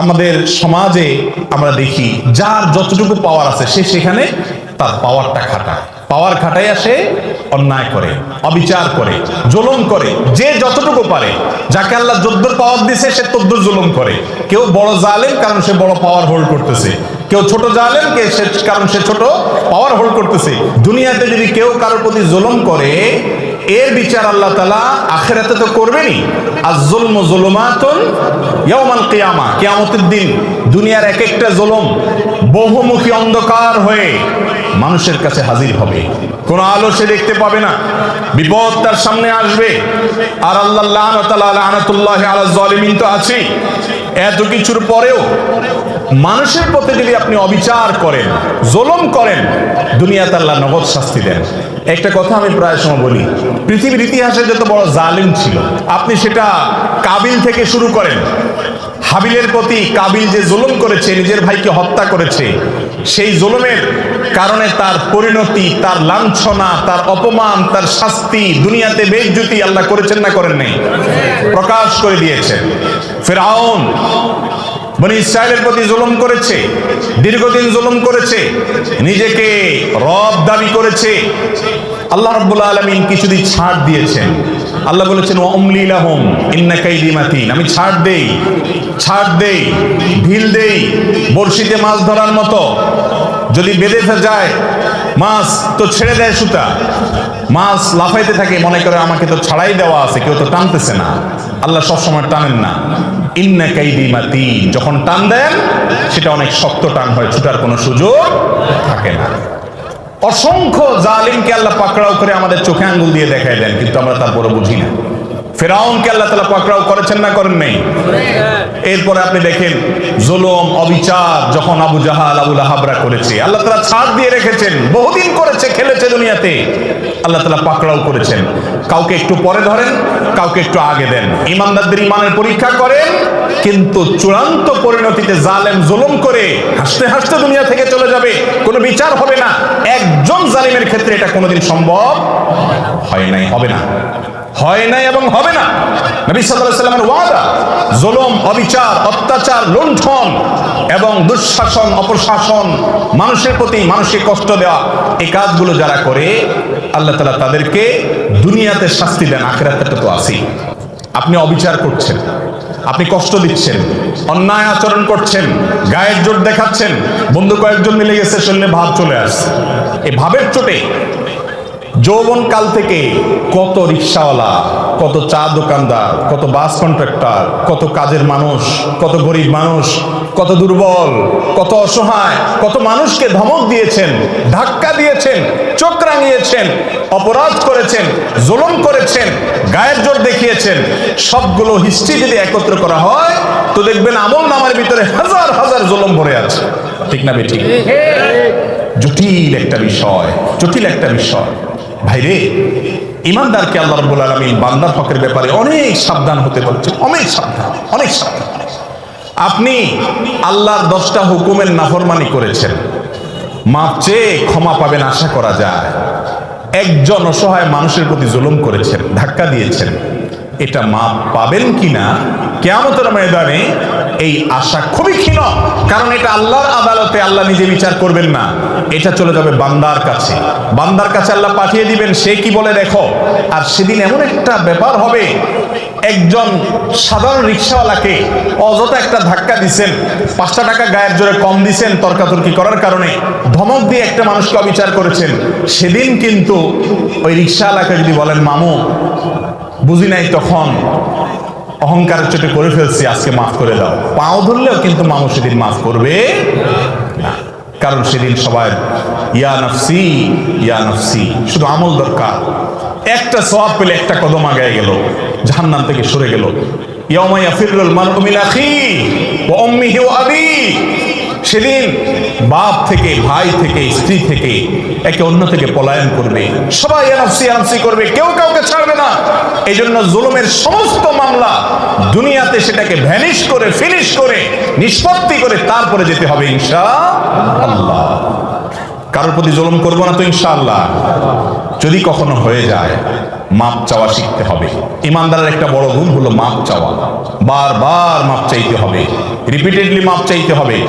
আমাদের সমাজে আমরা দেখি, যার যতটুকু পাওয়ার আছে, সে সেখানে তার পাওয়ারটা খাটায়। পাওয়ার খাটাইয়া আসে অন্যায় করে, অবিচার করে, জুলুম করে, যে যতটুকু পারে। যাকে আল্লাহ যদ্দুর পাওয়ার দিছে, সে তদ্দুর জুলুম করে। কেউ বড় জালেম, কারণ সে বড় পাওয়ার হোল্ড করতেছে। কেউ ছোট জালেম, কে সে কারণ সে ছোট পাওয়ার হোল্ড করতেছে। দুনিয়াতে যদি কেউ কারোর প্রতি জুলুম করে এর বিচার আল্লাহ তালা আখেরাতে তো করবেনই। আর জুলম জুলুমাতুন ইয়াউমাল কিয়ামা, কিয়ামতের দিন দুনিয়ার এক একটা জুলুম বহুমুখী অন্ধকার হয়ে মানুষের কাছে হাজির হবে। কোন আলো সে দেখতে পাবে না, বিপদ তার সামনে আসবে। আর আল্লাহ আলা জালিমিন তো আছেই। এত কিছুর পরেও মানুষের প্রতি যদি আপনি অবিচার করেন, জুলুম করেন, দুনিয়াতে আল্লাহ নগদ শাস্তি দেন। একটা কথা আমি প্রায় সময় বলি, পৃথিবীর ইতিহাসে যত বড় জালিম ছিল, আপনি সেটা কাবিল থেকে শুরু করেন। হাবিলের প্রতি কাবিল যে জুলুম করেছে, নিজের ভাইকে হত্যা করেছে, সেই জুলুমের কারণে তার পরিণতি, তার লাঞ্ছনা, তার অপমান, তার শাস্তি, দুনিয়াতে বেজ্জুতি আল্লাহ করেছেন না করেন নাই, প্রকাশ করে দিয়েছেন। ফেরাউন বনি ইসরায়েলের প্রতি জুলুম করেছে, দীর্ঘদিন জুলুম করেছে, নিজেকে রব দাবি করেছে। আল্লাহ রাব্বুল আলামিন কিছুদিন ছাড় দিয়েছেন। আল্লাহ বলেছেন ওমলি লাহুম, ইন্না কাইদি মাতিন। আমি ছাড় দেই ছাড় দেই, ঢিল দেই, বড়শিতে মাছ ধরার মতো। যদি বেঁধে যায়, মাছ তো ছেড়ে দেয় সুতা। মাছ লাফাইতে থাকে, মনে করে আমাকে তো ছাড়াই দেওয়া আছে, কেউ তো টানতেছে না। আল্লাহ সবসময় টানেন না। যখন টান দেন, সেটা অনেক শক্ত টান হয়, ছুটার কোনো সুযোগ থাকে না। অসংখ্য জালিমকে আল্লাহ পাকড়াও করে আমাদের চোখে আঙ্গুল দিয়ে দেখায় দেন, কিন্তু আমরা তারপরে বুঝি না। ফেরাউনকে আল্লাহ তালা পাকড়াও করেছেন না করেন নেই? এরপরে আপনি দেখেন জুলুম, অবিচার যখন আবু জাহাল আবুল আহাবরা করেছে। আল্লাহ তালা ছাড় দিয়ে রেখেছেন, বহুদিন করেছে, খেলেছে দুনিয়াতে। আল্লাহ তালা পাকড়াও করেছেন। কাউকে একটু পরে ধরেন, কাউকে একটু আগে দেন। ইমানদারদের ইমানের পরীক্ষা করেন, কিন্তু চূড়ান্ত পরিণতিতে জালেম জুলুম করে হাসতে হাসতে দুনিয়া থেকে চলে যাবে। কোনো বিচার হবে না। একজন জালিমের ক্ষেত্রে এটা কোনোদিন সম্ভব হয় নাই, হবে না। হয় নাই এবং হবে না। নবী সাল্লাল্লাহু আলাইহি সাল্লামের ওয়াদা, জুলুম, অবিচার, অত্যাচার, লুণ্ঠন এবং দুঃশাসন, অপশাসন, মানুষের প্রতি মানুষকে কষ্ট দেওয়া, এই কাজগুলো যারা করে, আল্লাহ তাআলা তাদেরকে দুনিয়াতে শাস্তি দেন, আখিরাতে তো আসি আপনি অবিচার করছেন, আপনি কষ্ট দিচ্ছেন, অন্যায় আচরণ করছেন, গায়ের জোর দেখাচ্ছেন, বন্ধু কয়েকজন মিলে গেছে শরীরে ভাব চলে আসছে। এই ভাবের চোটে যৌবন কাল থেকে কত রিক্সাওয়ালা কত চা দোকানদার কত বাস কন্ট্রাক্টর কত কাজের মানুষ কত গরিব মানুষ কত দুর্বল কত অসহায় কত মানুষকে ধমক দিয়েছেন ধাক্কা দিয়েছেন চোখ রাঙিয়েছেন অপরাধ করেছেন জুলুম করেছেন গায়ের জোর দেখিয়েছেন। সবগুলো হিস্ট্রি যদি একত্র করা হয় তো দেখবেন আমল নামার ভিতরে হাজার হাজার জুলুম ভরে আছে। ঠিক না বে ঠিক। জটিল একটা বিষয় জটিল একটা বিষয়। ভাইরে, ইমানদারকে আল্লাহ রব্বুল আলমিন বান্দার হকের ব্যাপারে অনেক সাবধান হতে বলেছেন, অনেক সাবধান অনেক সাবধান। আপনি আল্লাহর দশটা হুকুমের নাফরমানি করেছেন, মাপ চেয়ে ক্ষমা পাবেন আশা করা যায়। একজন অসহায় মানুষের প্রতি জুলুম করেছেন, ধাক্কা দিয়েছেন। এটা মাপ পাবেন কিনা কেয়ামতের ময়দানে এই আশা খুবই ক্ষীণ। কারণ এটা আল্লাহর আদালতে আল্লাহ নিজে বিচার করবেন না। এটা চলে যাবে বান্দার কাছে। বান্দার কাছে আল্লাহ পাঠিয়ে দিবেন, সে কি বলে দেখো। আর সেদিন এমন একটা ব্যাপার হবে, একজন সাধারণ রিক্সাওয়ালাকে অযথা একটা ধাক্কা দিছেন, পাঁচটা টাকা গায়ের জোরে কম দিছেন তর্কাতর্কি করার কারণে ধমক দিয়ে একটা মানুষকে অবিচার করেছেন। সেদিন কিন্তু ওই রিক্সাওয়ালাকে যদি বলেন, মামু বুঝি নাই তখন। অহংকারের চোটে করে ফেলছি, আজকে মাফ করে দাও। পাও ধরলেও কিন্তু মানুষ সেদিন মাফ করবে না। কারণ সেদিন সবাই ইয়া নফসি ইয়া নফসি, শুধু আমল দরকার। একটা সওয়াব পেলে একটা কদম আগায় গেল, জাহান্নাম থেকে সরে গেল। ইয়াউমা ইয়াফিরুল মারউ মিন আখি উম্মিহি ওয়া আবি সেদিন বাপ থেকে, ভাই থেকে, স্ত্রী থেকে একে অন্য থেকে পলায়ন করবে। সবাই এনআফসি এনআফসি করবে, কেউ কাউকে ছাড়বে না। এই জন্য জুলুমের সমস্ত মামলা দুনিয়াতে সেটাকে ভ্যানিশ করে ফিনিশ করে, নিষ্পত্তি করে তারপরে যেতে হবে ইনশা আল্লাহ কারোর প্রতি জুলুম করব না তো ইনশাআল্লাহ। যদি কখনো হয়ে যায়, মাপ চাওয়া শিখতে হবে। ইমানদারের একটা বড় গুণ হলো মাপ চাওয়া। বারবার মাপ চাইতে হবে। রিপিটেডলি মাপ চাইতে হবে।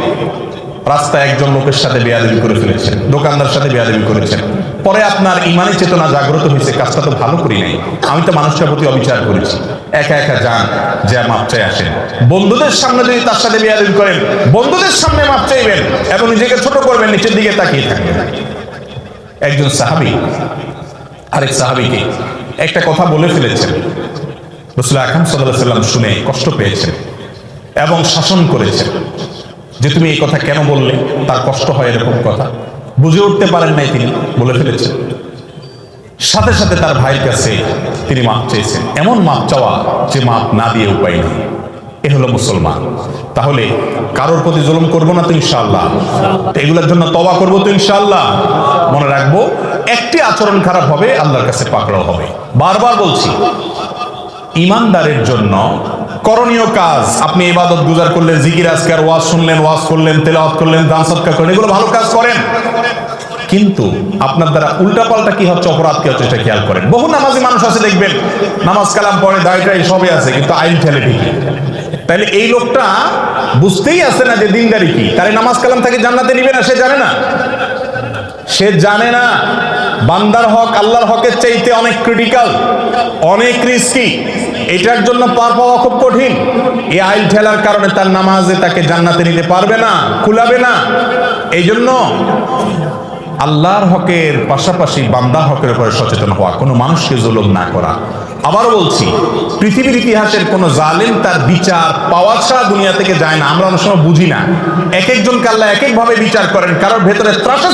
রাস্তায় একজন লোকের সাথে বেয়াদবি করে ফেলেছেন, দোকানদার সাথে বেয়াদবি করেছেন। পরে আপনার ইমানি চেতনা জাগ্রত হয়েছে, কাজটা তো ভালো করি নাই। আমি তো মানুষটার প্রতি অবিচার করেছি। একা একা যান, যে মাপ চাই আসেন। বন্ধুদের সামনে যদি তার সাথে বেয়াদবি করেন বন্ধুদের সামনে মাপ চাইবেন এবং নিজেকে ছোট করবেন, নিচের দিকে তাকিয়ে থাকবেন। একজন সাহাবি, আরেক সাহাবিকে একটা কথা বলে ফেলেছেন। রসুল আকাম সাল্লাহ সাল্লাম শুনে কষ্ট পেয়েছেন এবং শাসন করেছেন যে তুমি এই কথা কেন বললে? তার কষ্ট হয় এরকম কথা। বুঝে উঠতে পারেন নাই তিনি, বলে ফেলেছেন। সাথে সাথে তার ভাইয়ের কাছে তিনি মাপ চেয়েছেন। এমন মাপ চাওয়া যে মাপ না দিয়ে উপায় নেই। এ হলো মুসলমান। তাহলে কারোর প্রতি জুলুম করব না তো ইনশাআল্লাহ? তো এগুলোর জন্য তবা করব তো ইনশাআল্লাহ? মনে রাখব, একটি আচরণ খারাপ হবে, আল্লাহর কাছে পাকড়াও হবে। বারবার বলছি, ইমানদারের জন্য করণীয় কাজ, আপনি ইবাদত গুজার করলেন, জিকির, আজকার ওয়াজ শুনলেন, ওয়াজ করলেন, তেলাওয়াত করলেন, দান সৎকার করলেন, এগুলো ভালো কাজ করেন। কিন্তু আপনার দ্বারা উল্টাপাল্টা কি হচ্ছে, অপরাধ কি হচ্ছে এটা খেয়াল করেন। বহু নামাজি মানুষ আছে, দেখবেন, নামাজ, কালাম পড়ে দায়টাই সবই আছে, কিন্তু আইন ঠেলে ঠিকই। তাহলে এই লোকটা বুঝতেই আছে না যে দিনদারি কি। তাহলে নামাজ, কালাম তাকে জান্নাতে নিবে না, সে জানে না। সে জানে না, বান্দার হক, আল্লাহর হকের চাইতে অনেক ক্রিটিক্যাল অনেক রিস্কি এটার জন্য পার পাওয়া খুব কঠিন। এই আইল ঠেলার কারণে তার নামাজে তাকে জান্নাতে নিতে পারবে না, কুলাবে না। এই জন্য আল্লাহর হকের পাশাপাশি বান্দা হকের উপরে সচেতন হওয়া, কোনো মানুষকে জুলুম না করা। আবার বলছি, পৃথিবীর ইতিহাসের কোন জালেম তার বিচার পাওয়া ছাড়া দুনিয়া থেকে যায় না। আমরা অনেক সময় বুঝি না। এক একজনকে আল্লাহ এক একভাবে বিচার করেন, কারোর ভেতরে ত্রাসের